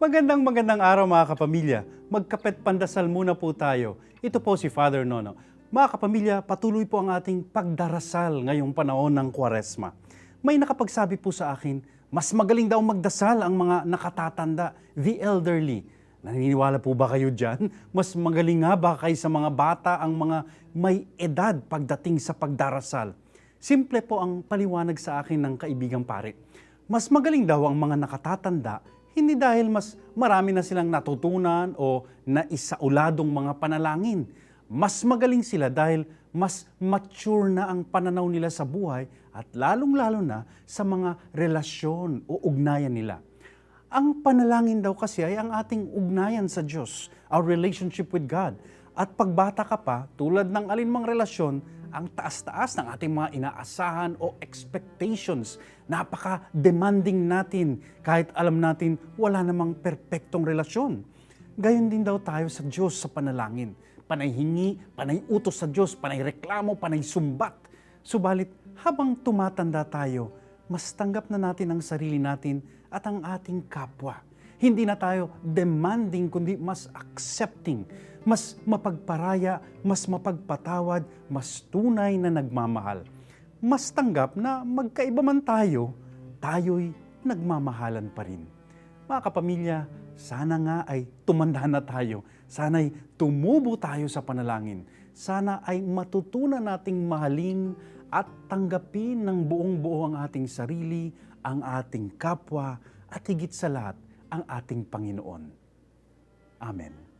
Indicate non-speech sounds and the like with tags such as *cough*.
Magandang magandang araw mga kapamilya. Magkapet pandasal muna po tayo. Ito po si Father Nono. Mga kapamilya, patuloy po ang ating pagdarasal ngayong panahon ng Kwaresma. May nakapagsabi po sa akin, mas magaling daw magdasal ang mga nakatatanda, the elderly. Naniniwala po ba kayo dyan? *laughs* Mas magaling nga ba kaysa mga bata ang mga may edad pagdating sa pagdarasal? Simple po ang paliwanag sa akin ng kaibigang pare. Mas magaling daw ang mga nakatatanda, hindi dahil mas marami na silang natutunan o naisauladong mga panalangin. Mas magaling sila dahil mas mature na ang pananaw nila sa buhay at lalong-lalo na sa mga relasyon o ugnayan nila. Ang panalangin daw kasi ay ang ating ugnayan sa Diyos, our relationship with God. At pagbata ka pa, tulad ng alinmang relasyon, ang taas-taas ng ating mga inaasahan o expectations. Napaka-demanding natin kahit alam natin wala namang perpektong relasyon. Gayon din daw tayo sa Diyos sa panalangin. Panay hingi, sa Diyos, panay reklamo, panay sumbat. Subalit, habang tumatanda tayo, mas tanggap na natin ang sarili natin at ang ating kapwa. Hindi na tayo demanding, kundi mas accepting, mas mapagparaya, mas mapagpatawad, mas tunay na nagmamahal. Mas tanggap na magkaiba man tayo, tayo'y nagmamahalan pa rin. Mga kapamilya, sana nga ay tumanda na tayo. Sana'y tumubo tayo sa panalangin. Sana ay matutunan nating mahalin at tanggapin ng buong buo ang ating sarili, ang ating kapwa, at higit sa lahat, ang ating Panginoon. Amen.